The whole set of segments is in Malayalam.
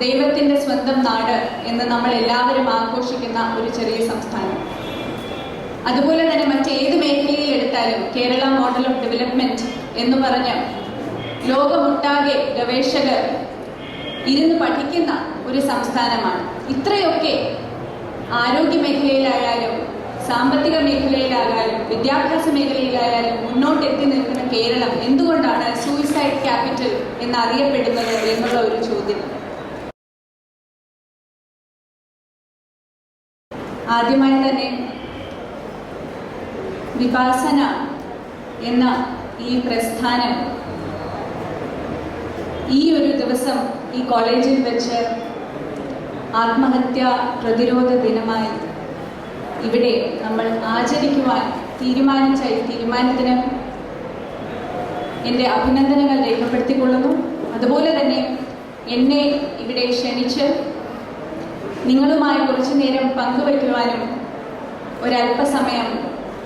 ദൈവത്തിന്റെ സ്വന്തം നാട് എന്ന് നമ്മൾ എല്ലാവരും ആഘോഷിക്കുന്ന ഒരു ചെറിയ സംസ്ഥാനം. അതുപോലെ തന്നെ മറ്റേത് മേഖലയിൽ എടുത്താലും കേരള മോഡൽ ഓഫ് ഡെവലപ്മെന്റ് എന്ന് പറഞ്ഞ് ലോകമൊട്ടാകെ ഗവേഷകർ ഇരുന്ന് പഠിക്കുന്ന ഒരു സംസ്ഥാനമാണ്. ഇത്രയൊക്കെ ആരോഗ്യ മേഖലയിലായാലും സാമ്പത്തിക മേഖലയിലായാലും വിദ്യാഭ്യാസ മേഖലയിലായാലും മുന്നോട്ട് എത്തി നിൽക്കുന്ന കേരളം എന്തുകൊണ്ടാണ് സൂയിസൈഡ് ക്യാപിറ്റൽ എന്നറിയപ്പെടുന്നത് എന്നുള്ള ഒരു ചോദ്യം. ആദ്യമായി തന്നെ വിപാസന എന്ന ഈ പ്രസ്ഥാനം ഈ ഒരു ദിവസം ഈ കോളേജിൽ വെച്ച് ആത്മഹത്യാ പ്രതിരോധ ദിനമായി ഇവിടെ നമ്മൾ ആചരിക്കുവാൻ തീരുമാനിച്ച ഈ തീരുമാനത്തിന് എന്റെ അഭിനന്ദനങ്ങൾ രേഖപ്പെടുത്തിക്കൊള്ളുന്നു. അതുപോലെ തന്നെ എന്നെ ഇവിടെ ക്ഷണിച്ച് നിങ്ങളുമായി കുറച്ചു നേരം പങ്കുവയ്ക്കുവാനും ഒരല്പസമയം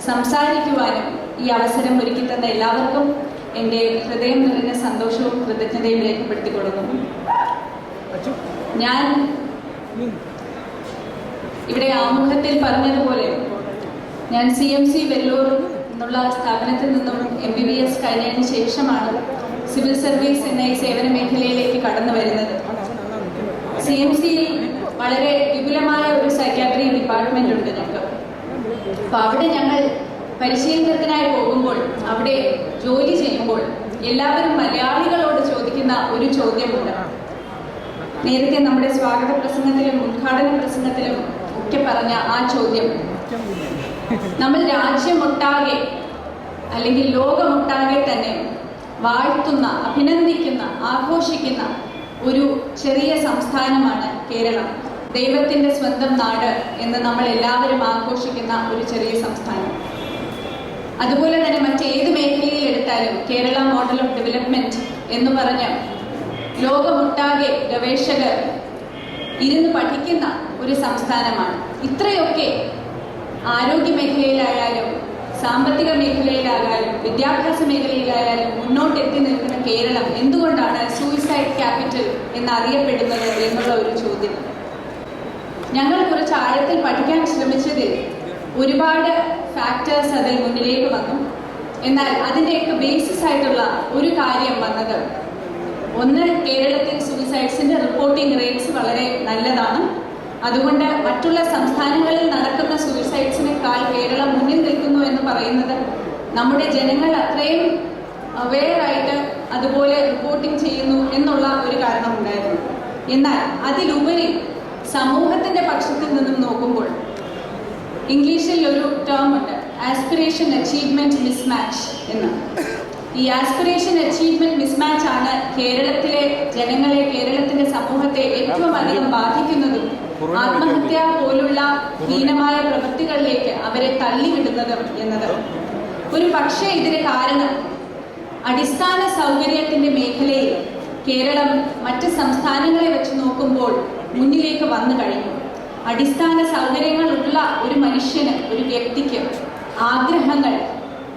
സംസാരിക്കുവാനും ഈ അവസരം ഒരുക്കി തന്ന എല്ലാവർക്കും എന്റെ ഹൃദയം നിറഞ്ഞ സന്തോഷവും കൃതജ്ഞതയും രേഖപ്പെടുത്തി കൊടുക്കുന്നു ഞാൻ ഇവിടെ ആമുഖത്തിൽ പറഞ്ഞതുപോലെ ഞാൻ സി എം സി വെല്ലൂർ എന്നുള്ള സ്ഥാപനത്തിൽ നിന്നും എം ബി ബി എസ് കഴിഞ്ഞതിന് ശേഷമാണ് സിവിൽ സർവീസ് എന്ന ഈ സേവന മേഖലയിലേക്ക് കടന്നു വരുന്നത്. സി എം സിയിൽ വളരെ വിപുലമായ ഒരു സൈക്യാട്രി ഡിപ്പാർട്ട്മെന്റ് ഉണ്ട് ഞങ്ങൾക്ക് അപ്പൊ അവിടെ ഞങ്ങൾ പരിശീലനത്തിനായി പോകുമ്പോൾ അവിടെ ജോലി ചെയ്യുമ്പോൾ എല്ലാവരും മലയാളികളോട് ചോദിക്കുന്ന ഒരു ചോദ്യമുണ്ട്. നേരത്തെ നമ്മുടെ സ്വാഗത പ്രസംഗത്തിലും ഉദ്ഘാടന പ്രസംഗത്തിലും ഒക്കെ പറഞ്ഞ ആ ചോദ്യം. നമ്മൾ രാജ്യമൊട്ടാകെ അല്ലെങ്കിൽ ലോകമൊട്ടാകെ തന്നെ വാഴ്ത്തുന്ന അഭിനന്ദിക്കുന്ന ആഘോഷിക്കുന്ന ഒരു ചെറിയ സംസ്ഥാനമാണ് കേരളം. ദൈവത്തിന്റെ സ്വന്തം നാട് എന്ന് നമ്മൾ എല്ലാവരും ആഘോഷിക്കുന്ന ഒരു ചെറിയ സംസ്ഥാനം. അതുപോലെ തന്നെ മറ്റേത് മേഖലയിൽ എടുത്താലും കേരള മോഡൽ ഓഫ് ഡെവലപ്മെന്റ് എന്ന് പറഞ്ഞ് ലോകമൊട്ടാകെ ഗവേഷകർ ഇരുന്ന് പഠിക്കുന്ന ഒരു സംസ്ഥാനമാണ്. ഇത്രയൊക്കെ ആരോഗ്യ മേഖലയിലായാലും സാമ്പത്തിക മേഖലയിലായാലും വിദ്യാഭ്യാസ മേഖലയിലായാലും മുന്നോട്ട് എത്തി നിൽക്കുന്ന കേരളം എന്തുകൊണ്ടാണ് സൂയിസൈഡ് ക്യാപിറ്റൽ എന്നറിയപ്പെടുന്നത് എന്നുള്ള ഒരു ചോദ്യം. കുറച്ച് ആഴത്തിൽ പഠിക്കാൻ ശ്രമിച്ചതിൽ ഒരുപാട് ഫാക്ടേഴ്സ് അതിൽ മുന്നിലേക്ക് വന്നു. എന്നാൽ അതിന്റെയൊക്കെ ബേസിസ് ആയിട്ടുള്ള ഒരു കാര്യം വന്നത് ഒന്ന് കേരളത്തിൽ സൂയിസൈഡ്സിന്റെ റിപ്പോർട്ടിംഗ് റേറ്റ്സ് വളരെ നല്ലതാണ്. അതുകൊണ്ട് മറ്റുള്ള സംസ്ഥാനങ്ങളിൽ നടക്കുന്ന സൂയിസൈഡ്സിനേക്കാൾ കേരളം മുന്നിൽ നിൽക്കുന്നു എന്ന് പറയുന്നത് നമ്മുടെ ജനങ്ങൾ അത്രയും അവെയറായിട്ട് അതുപോലെ റിപ്പോർട്ടിംഗ് ചെയ്യുന്നു എന്നുള്ള ഒരു കാരണമുണ്ടായിരുന്നു. എന്നാൽ അതിലുപരി സമൂഹത്തിന്റെ പക്ഷത്തിൽ നിന്നും നോക്കുമ്പോൾ ഇംഗ്ലീഷിൽ ഒരു ടേം ഉണ്ട്. ആസ്പിറേഷൻ അച്ചീവ്മെന്റ് മിസ്മാച്ച് എന്ന്. ഈ ആസ്പിറേഷൻ അച്ചീവ്മെന്റ് മിസ്മാച്ച് ആണ് കേരളത്തിലെ ജനങ്ങളെ കേരളത്തിന്റെ സമൂഹത്തെ ഏറ്റവും അധികം ബാധിക്കുന്നതും ആത്മഹത്യ പോലുള്ള ഹീനമായ പ്രവൃത്തികളിലേക്ക് അവരെ തള്ളിവിടുന്നതും എന്നത്. ഒരു പക്ഷേ ഇതിന് കാരണം അടിസ്ഥാന സൗകര്യത്തിന്റെ മേഖലയിൽ കേരളം മറ്റ് സംസ്ഥാനങ്ങളെ വെച്ച് നോക്കുമ്പോൾ മുന്നിലേക്ക് വന്നു കഴിഞ്ഞു. അടിസ്ഥാന സൗകര്യങ്ങളുള്ള ഒരു മനുഷ്യന് ഒരു വ്യക്തിക്ക് ആഗ്രഹങ്ങൾ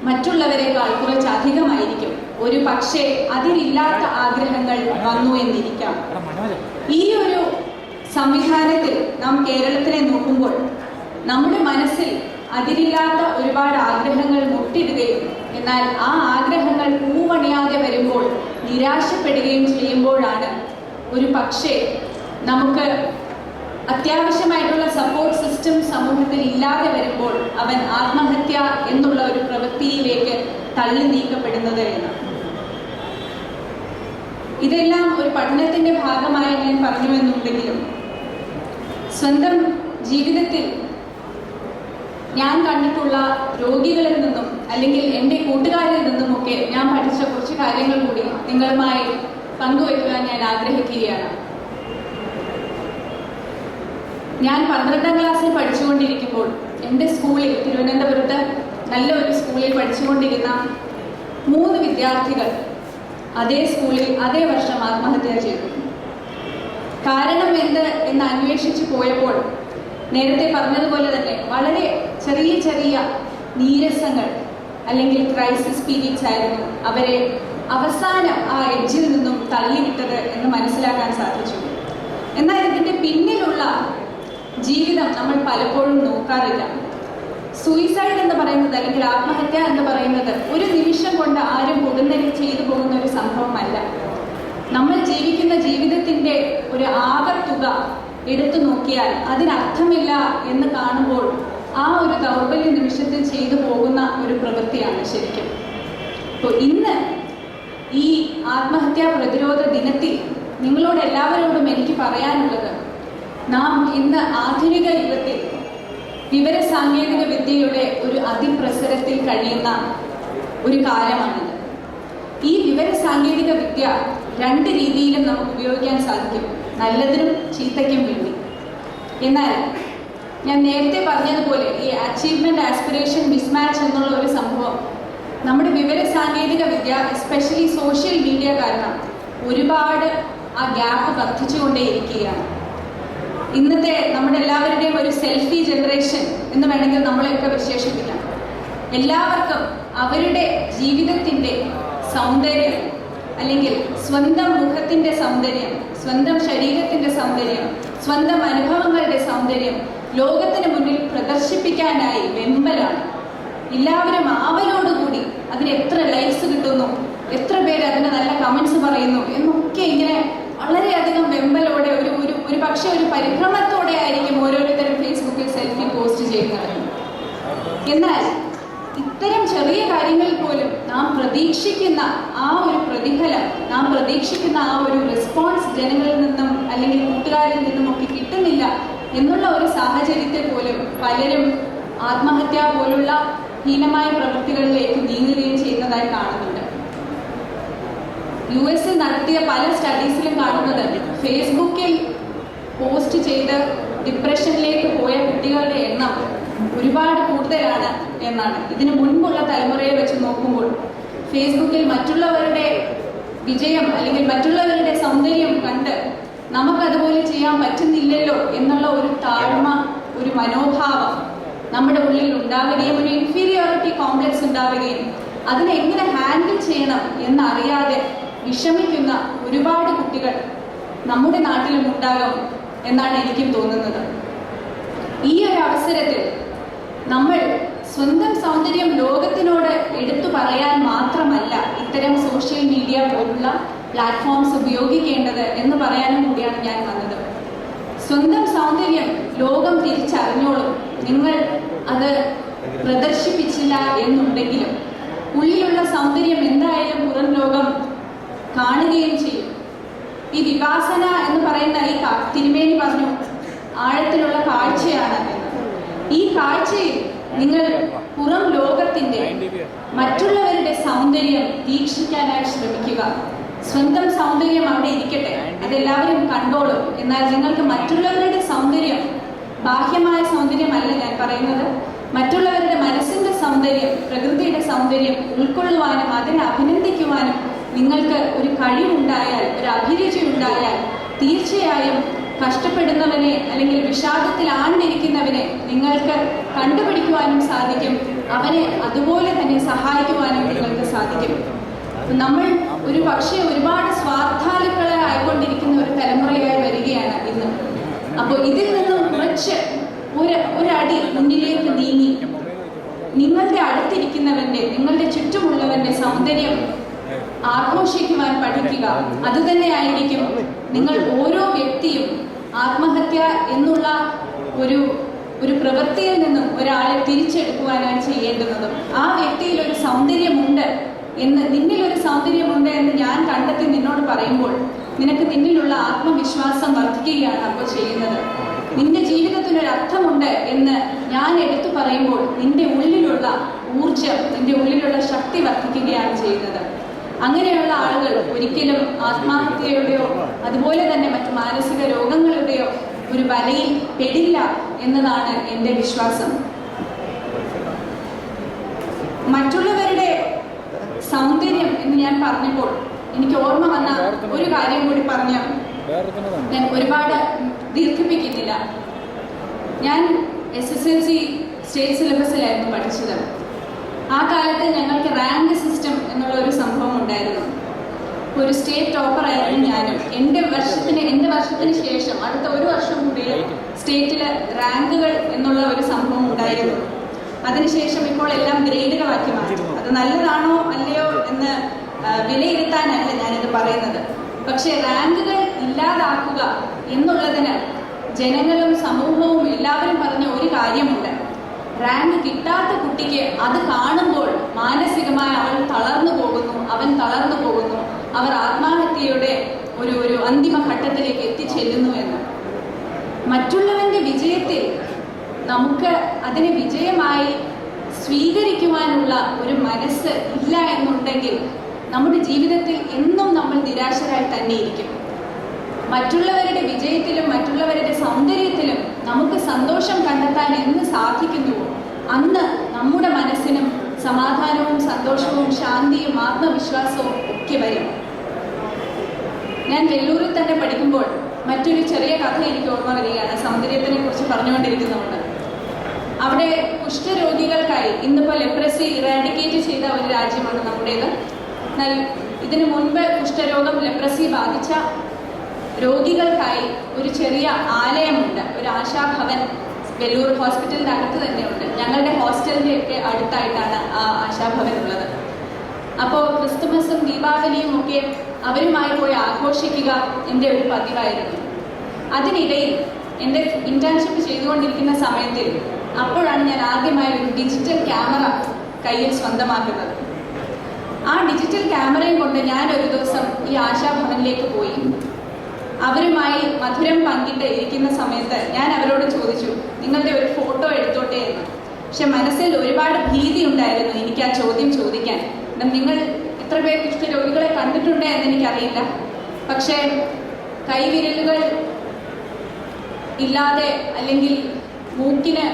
മറ്റുള്ളവരെക്കാൾ കുറച്ച് അധികമായിരിക്കും. ഒരു പക്ഷേ അതിലില്ലാത്ത ആഗ്രഹങ്ങൾ വന്നു എന്നിരിക്കാം. ഈ ഒരു സംവിധാനത്തിൽ നാം കേരളത്തിനെ നോക്കുമ്പോൾ നമ്മുടെ മനസ്സിൽ അതിരില്ലാത്ത ഒരുപാട് ആഗ്രഹങ്ങൾ മുട്ടിടുകയും എന്നാൽ ആ ആഗ്രഹങ്ങൾ പൂവണിയാതെ വരുമ്പോൾ നിരാശപ്പെടുകയും ചെയ്യുമ്പോഴാണ് ഒരു പക്ഷേ നമുക്ക് അത്യാവശ്യമായിട്ടുള്ള സപ്പോർട്ട് സിസ്റ്റം സമൂഹത്തിൽ ഇല്ലാതെ വരുമ്പോൾ അവൻ ആത്മഹത്യ എന്നുള്ള ഒരു പ്രവൃത്തിയിലേക്ക് തള്ളി നീക്കപ്പെടുന്നത് എന്ന് ഇതെല്ലാം ഒരു പഠനത്തിന്റെ ഭാഗമായി ഞാൻ പറഞ്ഞുവെന്നുണ്ടെങ്കിലും സ്വന്തം ജീവിതത്തിൽ ഞാൻ കണ്ടിട്ടുള്ള രോഗികളിൽ നിന്നും അല്ലെങ്കിൽ എന്റെ കൂട്ടുകാരിൽ നിന്നുമൊക്കെ ഞാൻ പഠിച്ച കുറച്ച് കാര്യങ്ങൾ കൂടി നിങ്ങളുമായി പങ്കുവയ്ക്കുവാൻ ഞാൻ ആഗ്രഹിക്കുകയാണ്. ഞാൻ പന്ത്രണ്ടാം ക്ലാസ്സിൽ പഠിച്ചുകൊണ്ടിരിക്കുമ്പോൾ എന്റെ സ്കൂളിൽ തിരുവനന്തപുരത്ത് നല്ല ഒരു സ്കൂളിൽ പഠിച്ചുകൊണ്ടിരുന്ന മൂന്ന് വിദ്യാർത്ഥികൾ അതേ സ്കൂളിൽ അതേ വർഷം ആത്മഹത്യ ചെയ്തു. കാരണം എന്ത് എന്ന് അന്വേഷിച്ചു പോയപ്പോൾ നേരത്തെ പറഞ്ഞതുപോലെ തന്നെ വളരെ ചെറിയ ചെറിയ നീരസങ്ങൾ അല്ലെങ്കിൽ ക്രൈസിസ് പീരീഡ്സ് ആയിരുന്നു അവരെ അവസാനം ആ എഡ്ജിൽ നിന്നും തള്ളിവിട്ടത് എന്ന് മനസ്സിലാക്കാൻ സാധിച്ചു. ജീവിതം നമ്മൾ പലപ്പോഴും നോക്കാറില്ല. സൂയിസൈഡ് എന്ന് പറയുന്നത് അല്ലെങ്കിൽ ആത്മഹത്യ എന്ന് പറയുന്നത് ഒരു നിമിഷം കൊണ്ട് ആരും ഉടനടി ചെയ്തു പോകുന്ന ഒരു സംഭവമല്ല. നമ്മൾ ജീവിക്കുന്ന ജീവിതത്തിന്റെ ഒരു ആകത്തുക എടുത്തു നോക്കിയാൽ അതിനർത്ഥമില്ല എന്ന് കാണുമ്പോൾ ആ ഒരു ദൗർബല്യ നിമിഷത്തിൽ ചെയ്തു പോകുന്ന ഒരു പ്രവൃത്തിയാണ് ശരിക്കും. അപ്പോൾ ഇന്ന് ഈ ആത്മഹത്യാ പ്രതിരോധ ദിനത്തിൽ നിങ്ങളോട് എല്ലാവരോടും എനിക്ക് പറയാനുള്ളത് നാം ഇന്ന് ആധുനിക യുഗത്തിൽ വിവര സാങ്കേതിക വിദ്യയുടെ ഒരു അതിപ്രസരത്തിൽ കഴിയുന്ന ഒരു കാലമാണിത്. ഈ വിവര സാങ്കേതിക വിദ്യ രണ്ട് രീതിയിലും നമുക്ക് ഉപയോഗിക്കാൻ സാധിക്കും. നല്ലതിനും ചീത്തയ്ക്കും വേണ്ടി. എന്നാൽ ഞാൻ നേരത്തെ പറഞ്ഞതുപോലെ ഈ അച്ചീവ്മെന്റ് ആസ്പിറേഷൻ മിസ്മാച്ച് എന്നുള്ള ഒരു സംഭവം നമ്മുടെ വിവര സാങ്കേതിക വിദ്യ എസ്പെഷ്യലി സോഷ്യൽ മീഡിയ കാരണം ഒരുപാട് ആ ഗ്യാപ്പ് വർദ്ധിച്ചുകൊണ്ടേയിരിക്കുകയാണ്. ഇന്നത്തെ നമ്മുടെ എല്ലാവരുടെയും ഒരു സെൽഫി ജനറേഷൻ എന്ന് വേണമെങ്കിൽ നമ്മളെയൊക്കെ വിശേഷിപ്പിക്കാം. എല്ലാവർക്കും അവരുടെ ജീവിതത്തിന്റെ സൗന്ദര്യം അല്ലെങ്കിൽ സ്വന്തം മുഖത്തിന്റെ സൗന്ദര്യം സ്വന്തം ശരീരത്തിന്റെ സൗന്ദര്യം സ്വന്തം അനുഭവങ്ങളുടെ സൗന്ദര്യം ലോകത്തിന് മുന്നിൽ പ്രദർശിപ്പിക്കാനായി വെമ്പലാണ്. എല്ലാവരും ആവലോടുകൂടി അതിന് എത്ര ലൈക്സ് കിട്ടുന്നു എത്ര പേര് അതിന് നല്ല കമന്റ്സ് പറയുന്നു എന്നൊക്കെ ഇങ്ങനെ വളരെയധികം വെമ്പലോടെ ഒരു ഒരു ഒരു പക്ഷേ ഒരു പരിഭ്രമത്തോടെ ആയിരിക്കും ഓരോരുത്തരും ഫേസ്ബുക്കിൽ സെൽഫി പോസ്റ്റ് ചെയ്യുന്നത്. എന്നാൽ ഇത്തരം ചെറിയ കാര്യങ്ങളിൽ പോലും നാം പ്രതീക്ഷിക്കുന്ന ആ ഒരു പ്രതിഫലം നാം പ്രതീക്ഷിക്കുന്ന ആ ഒരു റെസ്പോൺസ് ജനങ്ങളിൽ നിന്നും അല്ലെങ്കിൽ കൂട്ടുകാരിൽ നിന്നും ഒക്കെ കിട്ടുന്നില്ല എന്നുള്ള ഒരു സാഹചര്യത്തിൽ പോലും പലരും ആത്മഹത്യ പോലുള്ള ഹീനമായ പ്രവൃത്തികളിലേക്ക് നീങ്ങുകയും ചെയ്യുന്നതായി കാണുന്നുണ്ട് യു എസിൽ നടത്തിയ പല സ്റ്റഡീസിലും കാണുന്നത് ഫേസ്ബുക്കിൽ പോസ്റ്റ് ചെയ്ത് ഡിപ്രഷനിലേക്ക് പോയ കുട്ടികളുടെ എണ്ണം ഒരുപാട് കൂടുതലാണ് എന്നാണ്. ഇതിനു മുൻപുള്ള തലമുറയെ വെച്ച് നോക്കുമ്പോൾ ഫേസ്ബുക്കിൽ മറ്റുള്ളവരുടെ വിജയം അല്ലെങ്കിൽ മറ്റുള്ളവരുടെ സൗന്ദര്യം കണ്ട് നമുക്കതുപോലെ ചെയ്യാൻ പറ്റുന്നില്ലല്ലോ എന്നുള്ള ഒരു താഴ്മ ഒരു മനോഭാവം നമ്മുടെ ഉള്ളിൽ ഉണ്ടാവുകയും ഒരു ഇൻഫീരിയോറിറ്റി കോംപ്ലക്സ് ഉണ്ടാവുകയും അതിനെ എങ്ങനെ ഹാൻഡിൽ ചെയ്യണം എന്നറിയാതെ വിഷമിക്കുന്ന ഒരുപാട് കുട്ടികൾ നമ്മുടെ നാട്ടിലും ഉണ്ടാകും എന്നാണ് എനിക്കും തോന്നുന്നത്. ഈ ഒരു അവസരത്തിൽ നമ്മൾ സ്വന്തം സൗന്ദര്യം ലോകത്തിനോട് എടുത്തു പറയാൻ മാത്രമല്ല ഇത്തരം സോഷ്യൽ മീഡിയ പോലുള്ള പ്ലാറ്റ്ഫോംസ് ഉപയോഗിക്കേണ്ടത് എന്ന് പറയാനും കൂടിയാണ് ഞാൻ വന്നത്. സ്വന്തം സൗന്ദര്യം ലോകം തിരിച്ചറിഞ്ഞോളും. നിങ്ങൾ അത് പ്രദർശിപ്പിച്ചില്ല എന്നുണ്ടെങ്കിലും ഉള്ളിലുള്ള സൗന്ദര്യം എന്തായാലും പുറം ലോകം കാണുകയും ചെയ്യും. ഈ വിപാസന എന്ന് പറയുന്ന ഈ തിരുമേനി പറഞ്ഞു ആഴത്തിലുള്ള കാഴ്ചയാണ് ഈ കാഴ്ചയിൽ നിങ്ങൾ പുറം ലോകത്തിന്റെ മറ്റുള്ളവരുടെ സൗന്ദര്യം വീക്ഷിക്കാനായി ശ്രമിക്കുക. സ്വന്തം സൗന്ദര്യം അവിടെ ഇരിക്കട്ടെ. അതെല്ലാവരും കണ്ടോളും. എന്നാൽ നിങ്ങൾക്ക് മറ്റുള്ളവരുടെ സൗന്ദര്യം ബാഹ്യമായ സൗന്ദര്യമല്ല ഞാൻ പറയുന്നത്. മറ്റുള്ളവരുടെ മനസ്സിന്റെ സൗന്ദര്യം പ്രകൃതിയുടെ സൗന്ദര്യം ഉൾക്കൊള്ളുവാനും അതിനെ അഭിനന്ദിക്കുവാനും നിങ്ങൾക്ക് ഒരു കഴിവുണ്ടായാൽ ഒരു അഭിരുചി ഉണ്ടായാൽ തീർച്ചയായും കഷ്ടപ്പെടുന്നവനെ അല്ലെങ്കിൽ വിഷാദത്തിൽ ആണ്ടിരിക്കുന്നവനെ നിങ്ങൾക്ക് കണ്ടുപിടിക്കുവാനും സാധിക്കും. അവനെ അതുപോലെ തന്നെ സഹായിക്കുവാനും നിങ്ങൾക്ക് സാധിക്കും. നമ്മൾ ഒരു പക്ഷേ ഒരുപാട് സ്വാർത്ഥാലുക്കളെ ആയിക്കൊണ്ടിരിക്കുന്ന ഒരു തലമുറയായി വരികയാണ് ഇന്ന്. അപ്പോൾ ഇതിൽ നിന്നും കുറച്ച് ഒരു ഒരടി മുന്നിലേക്ക് നീങ്ങി. നിങ്ങളുടെ അടുത്തിരിക്കുന്നവന്റെ നിങ്ങളുടെ ചുറ്റുമുള്ളവന്റെ സൗന്ദര്യം ആഘോഷിക്കുവാൻ പഠിക്കുക. അത് തന്നെയായിരിക്കും നിങ്ങൾ ഓരോ വ്യക്തിയും ആത്മഹത്യ എന്നുള്ള ഒരു ഒരു പ്രവൃത്തിയിൽ നിന്നും ഒരാളെ തിരിച്ചെടുക്കുവാനാണ് ചെയ്യേണ്ടുന്നതും ആ വ്യക്തിയിൽ ഒരു സൗന്ദര്യമുണ്ട് എന്ന് നിന്നിൽ ഒരു സൗന്ദര്യമുണ്ട് എന്ന് ഞാൻ കണ്ടെത്തി നിന്നോട് പറയുമ്പോൾ നിനക്ക് നിന്നിലുള്ള ആത്മവിശ്വാസം വർദ്ധിക്കുകയാണ് അപ്പോൾ ചെയ്യുന്നത്. നിന്റെ ജീവിതത്തിന് ഒരു അർത്ഥമുണ്ട് എന്ന് ഞാൻ എടുത്തു പറയുമ്പോൾ നിന്റെ ഉള്ളിലുള്ള ഊർജം നിന്റെ ഉള്ളിലുള്ള ശക്തി വർദ്ധിക്കുകയാണ് ചെയ്യുന്നത്. അങ്ങനെയുള്ള ആളുകൾ ഒരിക്കലും ആത്മഹത്യയുടെയോ അതുപോലെ തന്നെ മറ്റ് മാനസിക രോഗങ്ങളുടെയോ ഒരു വലയിൽ പെടില്ല എന്നതാണ് എന്റെ വിശ്വാസം. മറ്റുള്ളവരുടെ സൗന്ദര്യം എന്ന് ഞാൻ പറഞ്ഞപ്പോൾ എനിക്ക് ഓർമ്മ വന്ന ഒരു കാര്യം കൂടി പറഞ്ഞ ഞാൻ ഒരുപാട് ദീർഘിപ്പിക്കുന്നില്ല. ഞാൻ S S L C state സിലബസിലായിരുന്നു പഠിച്ചത്. ആ കാലത്ത് ഞങ്ങൾക്ക് റാങ്ക് സിസ്റ്റം എന്നുള്ള ഒരു സംഭവം ഉണ്ടായിരുന്നു. ഒരു സ്റ്റേറ്റ് ടോപ്പർ ആയിരുന്നു ഞാനും. എന്റെ വർഷത്തിന് എന്റെ വർഷത്തിന് ശേഷം അടുത്ത ഒരു വർഷം കൂടി സ്റ്റേറ്റിൽ റാങ്കുകൾ എന്നുള്ള ഒരു സംഭവം ഉണ്ടായിരുന്നു. അതിനുശേഷം ഇപ്പോൾ എല്ലാം ഗ്രേഡുകളാക്കി മാറ്റി അത് നല്ലതാണോ അല്ലയോ എന്ന് വിലയിരുത്താനല്ല ഞാനിത് പറയുന്നത്. പക്ഷേ റാങ്കുകൾ ഇല്ലാതാക്കുക എന്നുള്ളതിന് ജനങ്ങളും സമൂഹവും എല്ലാവരും പറഞ്ഞ ഒരു കാര്യമുണ്ട്. റാങ്ക് കിട്ടാത്ത കുട്ടിക്ക് അത് കാണുമ്പോൾ മാനസികമായി അവൾ തളർന്നു പോകുന്നു അവൻ തളർന്നു പോകുന്നു. അവർ ആത്മഹത്യയുടെ ഒരു ഒരു അന്തിമ ഘട്ടത്തിലേക്ക് എത്തിച്ചെല്ലുന്നു എന്ന്. മറ്റുള്ളവന്റെ വിജയത്തിൽ നമുക്ക് അതിനെ വിജയമായി സ്വീകരിക്കുവാനുള്ള ഒരു മനസ്സ് ഇല്ല എന്നുണ്ടെങ്കിൽ നമ്മുടെ ജീവിതത്തിൽ എന്നും നമ്മൾ നിരാശരായി തന്നെ ഇരിക്കും മറ്റുള്ളവരുടെ വിജയത്തിലും മറ്റുള്ളവരുടെ സൗന്ദര്യത്തിലും നമുക്ക് സന്തോഷം കണ്ടെത്താൻ എന്ന് സാധിക്കുന്നുവോ? അന്ന് നമ്മുടെ മനസ്സിനും സമാധാനവും സന്തോഷവും ശാന്തിയും ആത്മവിശ്വാസവും ഒക്കെ വരും. ഞാൻ വെല്ലൂരിൽ തന്നെ പഠിക്കുമ്പോൾ മറ്റൊരു ചെറിയ കഥ എനിക്ക് ഓർമ്മ വരികയാണ്. സൗന്ദര്യത്തിനെ കുറിച്ച് പറഞ്ഞുകൊണ്ടിരിക്കുന്നുണ്ട് അവിടെ കുഷ്ഠരോഗികൾക്കായി ഇന്നിപ്പോൾ ലെപ്രസി ഇറാഡിക്കേറ്റ് ചെയ്ത ഒരു രാജ്യമാണ് നമ്മുടേത്. എന്നാൽ ഇതിനു മുൻപ് കുഷ്ഠരോഗം ലെപ്രസി ബാധിച്ച രോഗികൾക്കായി ഒരു ചെറിയ ആലയമുണ്ട്. ഒരു ആശാഭവൻ വെല്ലൂർ ഹോസ്പിറ്റലിന്റെ അകത്ത് തന്നെയുണ്ട്. ഞങ്ങളുടെ ഹോസ്റ്റലിന്റെ ഒക്കെ അടുത്തായിട്ടാണ് ആ ആശാഭവൻ ഉള്ളത്. അപ്പോൾ ക്രിസ്തുമസും ദീപാവലിയും ഒക്കെ അവരുമായി പോയി ആഘോഷിക്കുക എന്റെ ഒരു പതിവായിരുന്നു. അതിനിടയിൽ എന്റെ ഇന്റേൺഷിപ്പ് ചെയ്തുകൊണ്ടിരിക്കുന്ന സമയത്തിൽ അപ്പോഴാണ് ഞാൻ ആദ്യമായി ഒരു ഡിജിറ്റൽ ക്യാമറ കയ്യിൽ സ്വന്തമാക്കുന്നത്. ആ ഡിജിറ്റൽ ക്യാമറയും കൊണ്ട് ഞാൻ ഒരു ദിവസം ഈ ആശാഭവനിലേക്ക് പോയി. അവരുമായി മധുരം പങ്കിട്ട് ഇരിക്കുന്ന സമയത്ത് ഞാൻ അവരോട് ചോദിച്ചു നിങ്ങളുടെ ഒരു ഫോട്ടോ എടുത്തോട്ടെ എന്ന്? പക്ഷെ മനസ്സിൽ ഒരുപാട് ഭീതി ഉണ്ടായിരുന്നു എനിക്ക് ആ ചോദ്യം ചോദിക്കാൻ. നിങ്ങൾ എത്ര പേർ കുഷ്ഠരോഗികളെ കണ്ടിട്ടുണ്ട് എന്ന് എനിക്കറിയില്ല. പക്ഷേ കൈവിരലുകൾ ഇല്ലാതെ അല്ലെങ്കിൽ മൂക്കിന്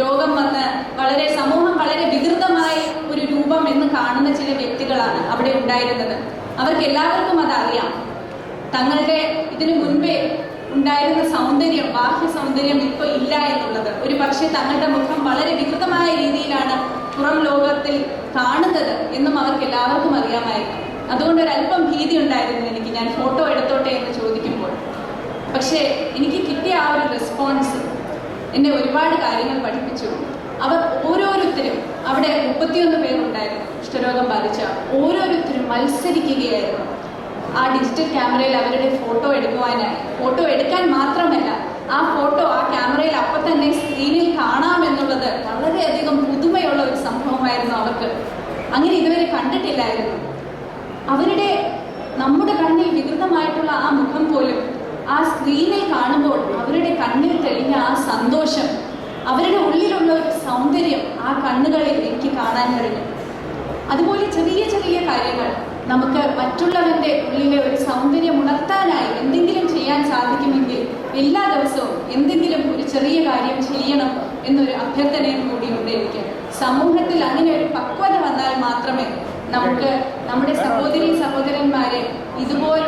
രോഗം വന്ന് വളരെ സമൂഹം വളരെ വികൃതമായ ഒരു രൂപം എന്ന് കാണുന്ന ചില വ്യക്തികളാണ് അവിടെ ഉണ്ടായിരുന്നത്. അവർക്ക് എല്ലാവർക്കും അതറിയാം. തങ്ങളുടെ ഇതിനു മുൻപേ ഉണ്ടായിരുന്ന സൗന്ദര്യം ബാഹ്യ സൗന്ദര്യം ഇപ്പൊ ഇല്ല എന്നുള്ളത്. ഒരു പക്ഷേ തങ്ങളുടെ മുഖം വളരെ വികൃതമായ രീതിയിലാണ് പുറം ലോകത്തിൽ കാണുന്നത് എന്നും അവർക്ക് എല്ലാവർക്കും അറിയാമായിരുന്നു. അതുകൊണ്ട് ഒരല്പം ഭീതി ഉണ്ടായിരുന്നു എനിക്ക്. ഞാൻ ഫോട്ടോ എടുത്തോട്ടെ എന്ന് ചോദിക്കുമ്പോൾ. പക്ഷേ എനിക്ക് കിട്ടിയ ആ ഒരു റെസ്പോൺസ് എന്നെ ഒരുപാട് കാര്യങ്ങൾ പഠിപ്പിച്ചു. അവർ ഓരോരുത്തരും അവിടെ മുപ്പത്തിയൊന്ന് പേരുണ്ടായിരുന്നു ഇഷ്ടരോഗം ബാധിച്ച ഓരോരുത്തരും മത്സരിക്കുകയായിരുന്നു. ആ ഡിജിറ്റൽ ക്യാമറയിൽ അവരുടെ ഫോട്ടോ എടുക്കുവാനായി ഫോട്ടോ എടുക്കാൻ മാത്രമല്ല ആ ഫോട്ടോ ആ ക്യാമറയിൽ അപ്പം തന്നെ സ്ക്രീനിൽ കാണാമെന്നുള്ളത് വളരെയധികം പുതുമയുള്ള ഒരു സംഭവമായിരുന്നു അവർക്ക്. അങ്ങനെ ഇതുവരെ കണ്ടിട്ടില്ലായിരുന്നു. അവരുടെ നമ്മുടെ കണ്ണിൽ വികൃതമായിട്ടുള്ള ആ മുഖം പോലും ആ സ്ക്രീനിൽ കാണുമ്പോൾ അവരുടെ കണ്ണിൽ തെളിഞ്ഞ ആ സന്തോഷം അവരുടെ ഉള്ളിലുള്ള ഒരു സൗന്ദര്യം ആ കണ്ണുകളിൽ എനിക്ക് കാണാൻ കഴിഞ്ഞു. അതുപോലെ ചെറിയ ചെറിയ കാര്യങ്ങൾ നമുക്ക് മറ്റുള്ളവന്റെ ഉള്ളിലെ ഒരു സൗന്ദര്യം ഉണർത്താനായി എന്തെങ്കിലും ചെയ്യാൻ സാധിക്കുമെങ്കിൽ എല്ലാ ദിവസവും എന്തെങ്കിലും ഒരു ചെറിയ കാര്യം ചെയ്യണം എന്നൊരു അഭ്യർത്ഥനയും കൂടിയുണ്ട് എനിക്ക് സമൂഹത്തിൽ അങ്ങനെ ഒരു പക്വത വന്നാൽ മാത്രമേ നമുക്ക് നമ്മുടെ സഹോദരി സഹോദരന്മാരെ ഇതുപോലുള്ള